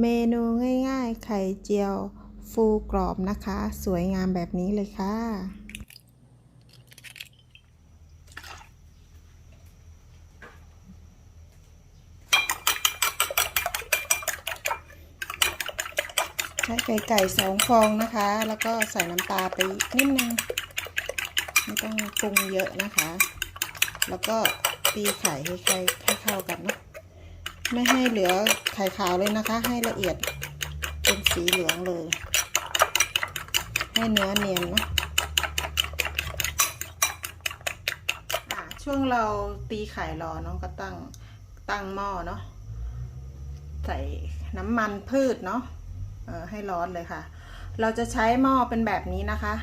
เมนูง่ายๆ ไข่เจียว ฟูกรอบนะคะ สวยงามแบบนี้เลยค่ะ ใช้ไก่ไก่สองฟองนะคะ แล้วก็ใส่น้ำตาลไปนิดนึง ไม่ต้องปรุงเยอะนะคะ แล้วก็ตีไข่ให้ไข่ให้เข้ากันเนาะ ไม่ให้เหลือไข่ขาวเลยนะคะ ให้ละเอียดเป็นสีเหลืองเลย ให้เนื้อเนียนเนาะช่วงเราตีไข่รอเนาะก็ตั้งตั้งหม้อเนาะใส่น้ำมันพืชเนาะออให้ร้อนเลยค่ะ เราจะใช้หม้อเป็นแบบนี้นะคะ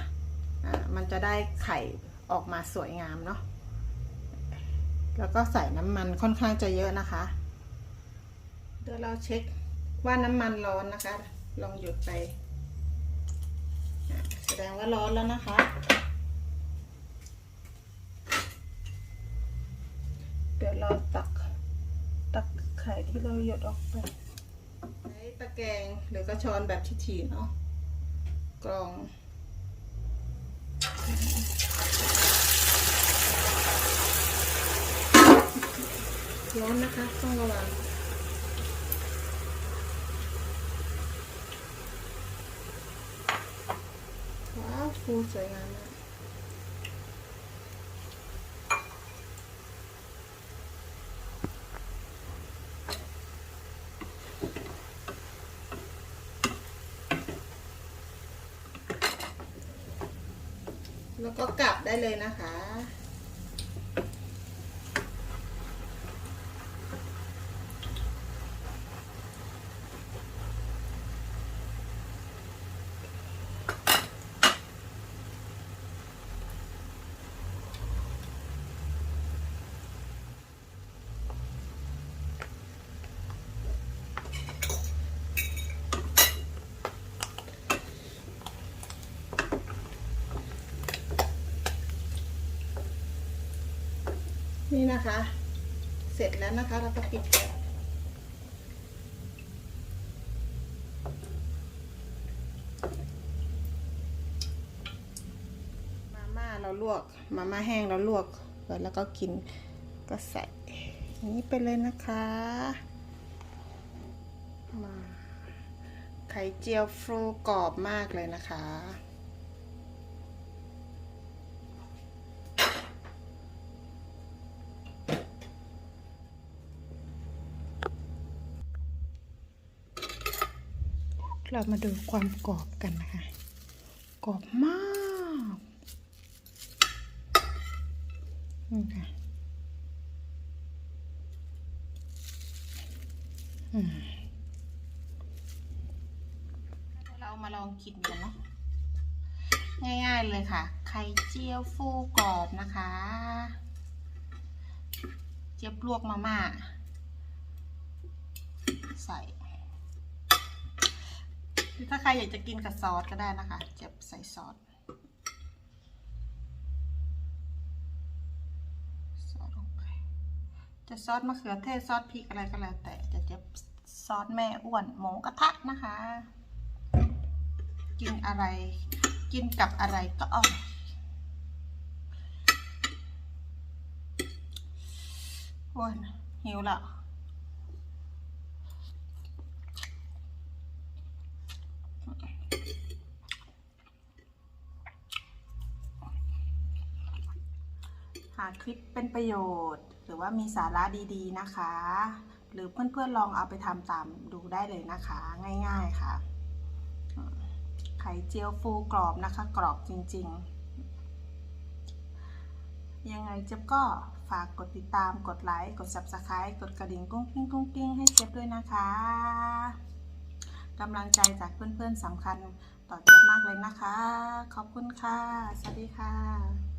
อ่ามันจะได้ไข่ออกมาสวยงามเนาะแล้วก็ใส่น้ำมันค่อนข้างจะเยอะนะคะ เดี๋ยวเราเช็คว่าน้ำมันร้อนนะคะ ลองหยุดไป แสดงว่าร้อนแล้วนะคะ เดี๋ยวเราตักตักไข่ที่เราหยดออกไปใช้ตะแกรงหรือกระชอนแบบถี่ๆเนาะกรองร้อนนะคะต้องระวัง ว้าวฟูสวยงามมากแล้วก็กลับได้เลยนะคะ นี่นะคะ เสร็จแล้วนะคะ เราก็ปิดแก๊สมาม่าเราลวก มาม่าแห้งเราลวกแล้วก็กินก็ใส่นี้ไปเลยนะคะ มาไข่เจียวฟรูกรอบมากเลยนะคะ เรามาดูความกรอบกันนะคะ กรอบมากนี่ค่ะเรามาลองกินกันเนาะง่ายๆเลยค่ะ ไข่เจียวฟูกรอบนะคะ เจี๊ยบลวกมาม่าใส่ ถ้าใครอยากจะกินกับซอสก็ได้นะคะ เจ็บใส่ซอสซอสลงไปจะซอสมะเขือเทศซอสพริกอะไรก็แล้ว แต่จะเจ็บซอสแม่อ้วนหมูกระทะนะคะ กินอะไร กินกับอะไรก็อร่อยโอ้ยหิวและ หากคลิปเป็นประโยชน์ หรือว่ามีสาระดีๆนะคะ หรือเพื่อนๆลองเอาไปทำตามดูได้เลยนะคะ ง่ายๆค่ะ ไข่เจียวฟูกรอบนะคะ กรอบจริงๆ ยังไงเจ๊บก็ฝากกดติดตามกดไลค์ กด subscribe กดกระดิ่งกุ้งกิ้งกุ้งกิ้งให้เจ๊บด้วยนะคะกำลังใจจากเพื่อนๆสำคัญต่อเจ๊บมากเลยนะคะ ขอบคุณค่ะ สวัสดีค่ะ